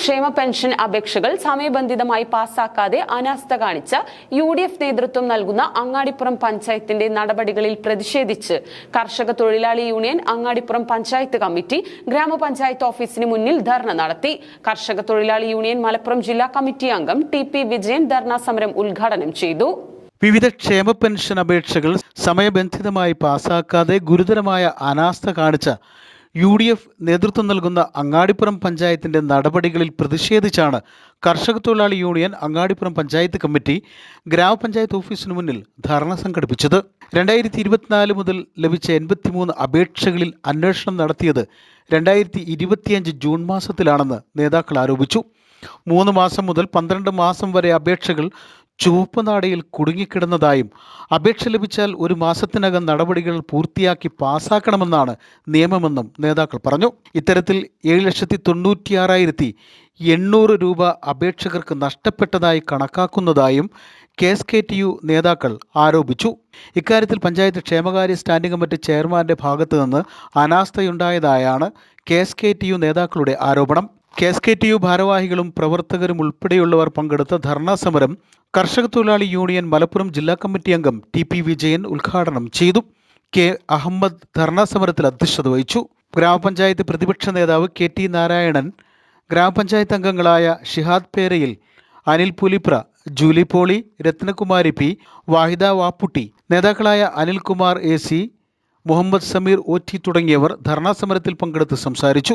ക്ഷേമ പെൻഷൻ അപേക്ഷകൾ സമയബന്ധിതമായി പാസാക്കാതെ അനാസ്ഥ കാണിച്ച യു ഡി എഫ് നേതൃത്വം നൽകുന്ന അങ്ങാടിപ്പുറം പഞ്ചായത്തിന്റെ നടപടികളിൽ പ്രതിഷേധിച്ച് കർഷക തൊഴിലാളി യൂണിയൻ അങ്ങാടിപ്പുറം പഞ്ചായത്ത് കമ്മിറ്റി ഗ്രാമപഞ്ചായത്ത് ഓഫീസിന് മുന്നിൽ ധർണ നടത്തി. കർഷക തൊഴിലാളി യൂണിയൻ മലപ്പുറം ജില്ലാ കമ്മിറ്റി അംഗം ടി പി വിജയൻ ധർണാ സമരം ഉദ്ഘാടനം ചെയ്തു. വിവിധ ക്ഷേമ പെൻഷൻ അപേക്ഷകൾ സമയബന്ധിതമായി പാസാക്കാതെ ഗുരുതരമായ അനാസ്ഥ കാണിച്ച യു ഡി എഫ് നേതൃത്വം നൽകുന്ന അങ്ങാടിപ്പുറം പഞ്ചായത്തിന്റെ നടപടികളിൽ പ്രതിഷേധിച്ചാണ് കർഷക തൊഴിലാളി യൂണിയൻ അങ്ങാടിപ്പുറം പഞ്ചായത്ത് കമ്മിറ്റി ഗ്രാമപഞ്ചായത്ത് ഓഫീസിന് മുന്നിൽ ധർണ സംഘടിപ്പിച്ചത്. രണ്ടായിരത്തി ഇരുപത്തിനാല് മുതൽ ലഭിച്ച എൺപത്തിമൂന്ന് അപേക്ഷകളിൽ അന്വേഷണം നടത്തിയത് രണ്ടായിരത്തി ഇരുപത്തിയഞ്ച് ജൂൺ മാസത്തിലാണെന്ന് നേതാക്കൾ ആരോപിച്ചു. മൂന്ന് മാസം മുതൽ പന്ത്രണ്ട് മാസം വരെ അപേക്ഷകൾ ചുവപ്പ് നാടയിൽ കുടുങ്ങിക്കിടന്നതായും അപേക്ഷ ലഭിച്ചാൽ ഒരു മാസത്തിനകം നടപടികൾ പൂർത്തിയാക്കി പാസാക്കണമെന്നാണ് നിയമമെന്നും നേതാക്കൾ പറഞ്ഞു. ഇത്തരത്തിൽ ഏഴ് ലക്ഷത്തി തൊണ്ണൂറ്റിയാറായിരത്തി എണ്ണൂറ് രൂപ അപേക്ഷകർക്ക് നഷ്ടപ്പെട്ടതായി കണക്കാക്കുന്നതായും K S K T U നേതാക്കൾ ആരോപിച്ചു. ഇക്കാര്യത്തിൽ പഞ്ചായത്ത് ക്ഷേമകാര്യ സ്റ്റാൻഡിംഗ് കമ്മിറ്റി ചെയർമാന്റെ ഭാഗത്തു നിന്ന് അനാസ്ഥയുണ്ടായതായാണ് K S K T U നേതാക്കളുടെ ആരോപണം. K S K T U ഭാരവാഹികളും പ്രവർത്തകരും ഉൾപ്പെടെയുള്ളവർ പങ്കെടുത്ത ധർണാ സമരം കർഷക തൊഴിലാളി യൂണിയൻ മലപ്പുറം ജില്ലാ കമ്മിറ്റി അംഗം ടി പി വിജയൻ ഉദ്ഘാടനം ചെയ്തു. കെ അഹമ്മദ് ധർണാ സമരത്തിൽ അധ്യക്ഷത വഹിച്ചു. ഗ്രാമപഞ്ചായത്ത് പ്രതിപക്ഷ നേതാവ് കെ ടി നാരായണൻ ഗ്രാമപഞ്ചായത്ത് അംഗങ്ങളായ ഷിഹാദ് പേരയിൽ അനിൽ പുലിപ്ര ജൂലി പോളി രത്നകുമാരി പി വാഹിദ വാപ്പുട്ടി നേതാക്കളായ Anilkumar A C Muhammad Sameer O T തുടങ്ങിയവർ ധർണാ സമരത്തിൽ പങ്കെടുത്ത് സംസാരിച്ചു.